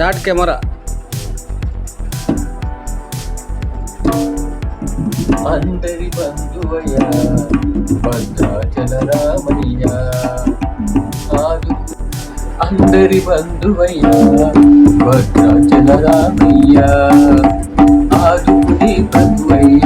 Start camera. అందరి బంధువయ్యా భద్రాచల రామయ్య ఆదు. అందరి బంధువయ్యా భద్రాచల రామయ్య ఆదుకునే బంధువయ్య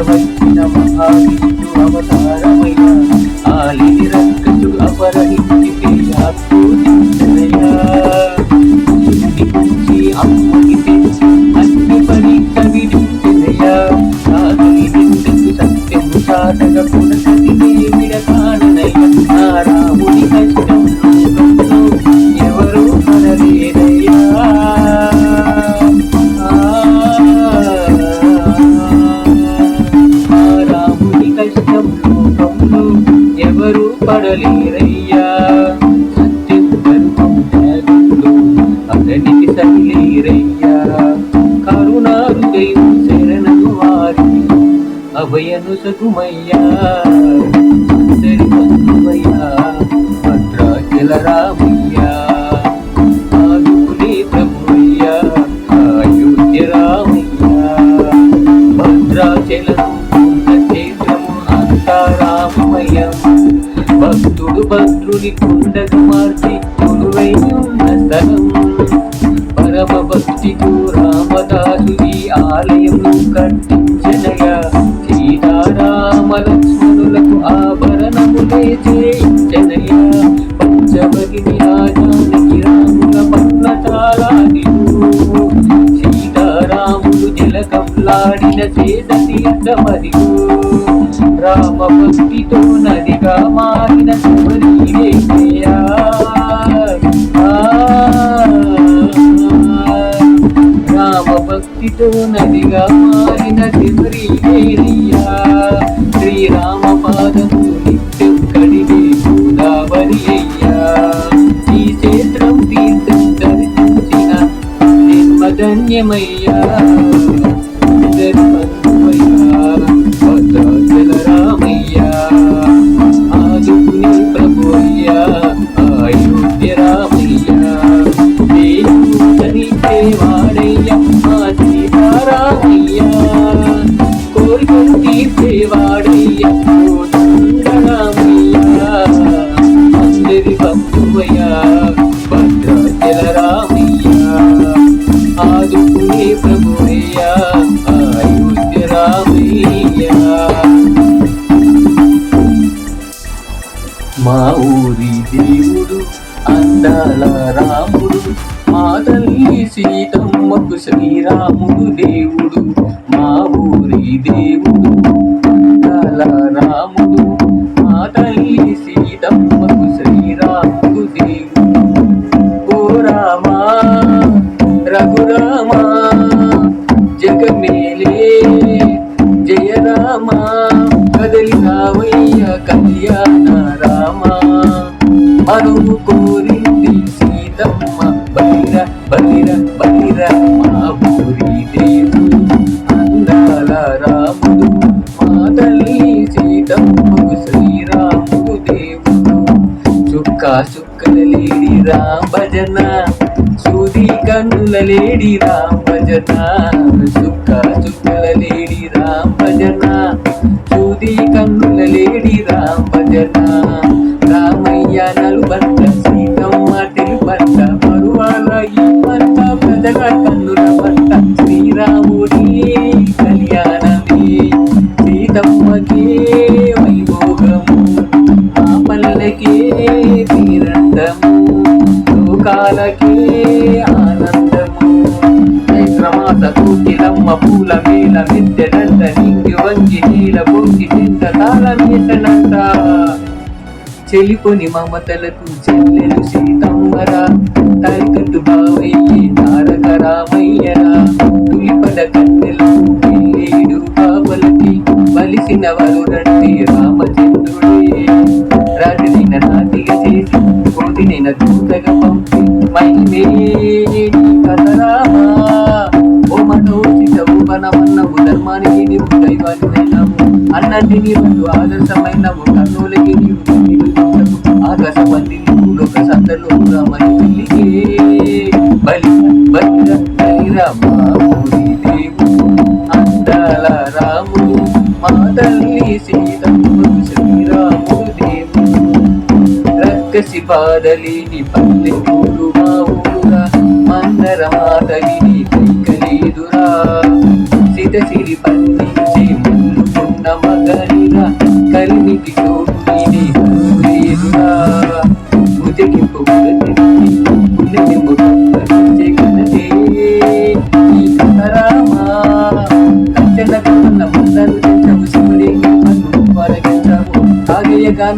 కావగ వచ్చిన మహావిష్ణు అవతారమైన ఆలిని రంకసుడు అభయను సకుమయ్యా అందరి భద్రాచల రామయ్యా. ఆదుకునే ప్రభువయ్యా అయోధ్య రామయ్యా. భద్రాచలము క్షేత్రము అంతారామమయం భక్తుడు భద్రుని కుండకు మార్చి కొలువై ఉన్న స్థలం. పరమ భక్తితో రామదాసుని ఆలయము జలకంలాడిన చేతీర్థమదిగో రామ భక్తితో నదిగా మారిన శబరివేయా రామ భక్తితో నదిగా మారిన శబరివేయ్యా శ్రీరామ పాదము నిత్యం కడిగే గోదావరి అయ్యా. ఈ క్షేత్రం తీర్థం దర్శించిన జన్మధన్యమయ్యా మా ఊరి దేవుడు అందాల రాముడు మా తల్లి సీతమ్మకు శ్రీరాముడు దేవుడు మా ఊరి దేవుడు అందాల రాముడు మా తల్లి సీతమ్మకు శ్రీరాముడు దేవుడు. ఓ రామా రఘురామా జగమేలే జయ రామా కదలి రామయ్య కళ్యాణ రామా కోరింది సీతమ్మ బలిర బలిర బలిర మా ఊరి దేవు అందాల రాముడు మా తల్లి సీతమ్మకు శ్రీరాముడు దేవుడు చుక్క చుక్కల లేడి రామ భజన సూది కన్నుల లేడి రామ భజన చుక్క చుక్కల లేడి రామ భజన సూది కన్నుల లేడి రామ ఇంతకాలం చెలిపోని మమతలకు చెల్లెలు సీతమ్మరా. తారికట్టు బావయ్యి తారక రామయ్యరా. తులిపల కన్నెలు పిల్లేడు బావలకి వలిసిన వరుడంటే రామచంద్రుడే. రాజునైన నాటిగా చేసి కోతినైన దూతగా పంపి మైమే దైవానివైనవు నీవు ఆదర్శమైన ఆదర్శమైనవు కన్నులకి నీవు నిలుచుటకు ఆకాశ పంది లోక సంతలో రామని పెళ్ళికే బలి బలిర బలిరా మా అందాల రాముడు మా తల్లి రక్కసి బాధలేని మా ఊరురా మందర మాతలిని కైకలేదురా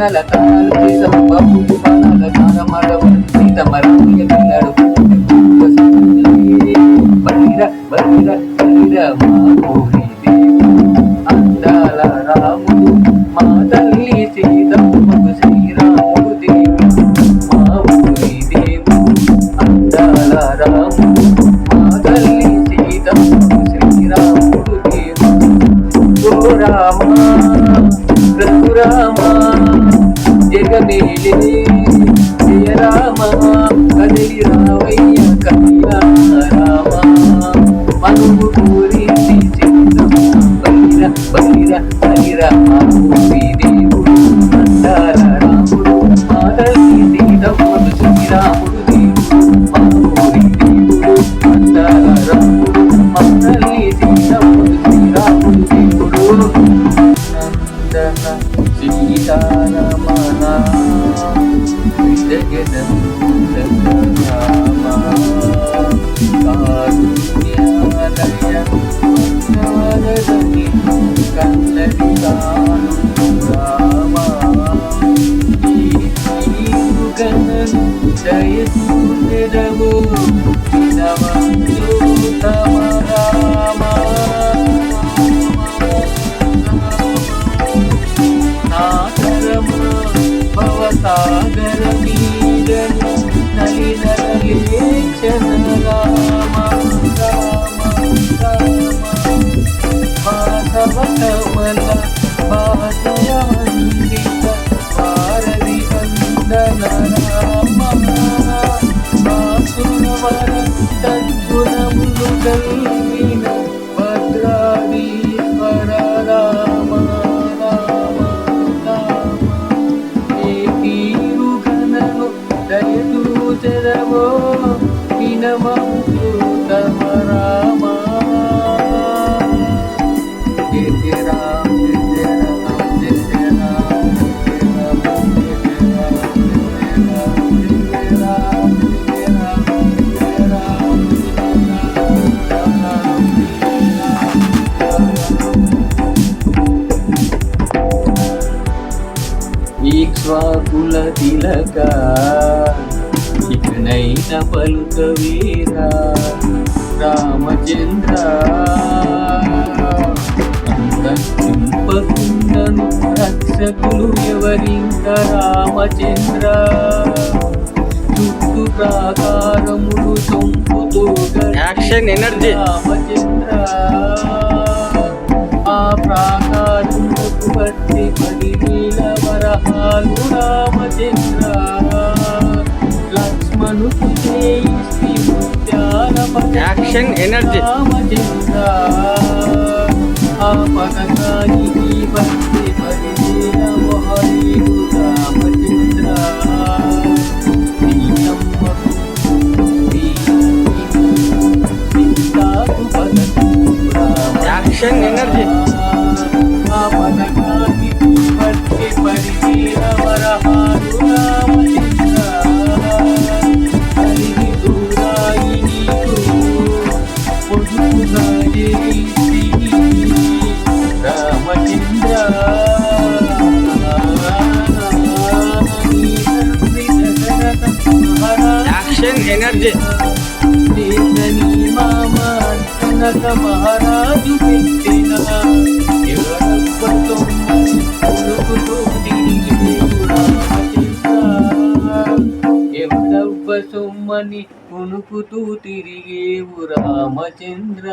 una lata. తీరుగనను దయచూడెదవు వినవంతు తమ రామా భవసాగర మీదను రామ తిలక. ఇకనైన పలుక వీరా రామచంద్ర. చింపకుండను రక్షకులు ఎవరింక రామచంద్ర. చుట్టూ ప్రాకారములు చొంపుతూ యాక్షన్ ఎనర్జీ రామచంద్ర. ఆ పది నీల వరహాలు లక్ష్మణుకు చేయిస్తి action energy Ramachandra Ramachandra action energy energy లేదని మహారాజు పెట్టిన ఎవరబ్బ కొడుకుతో సొమ్మని కొనుకుతూ తిరిగేవు రామచంద్ర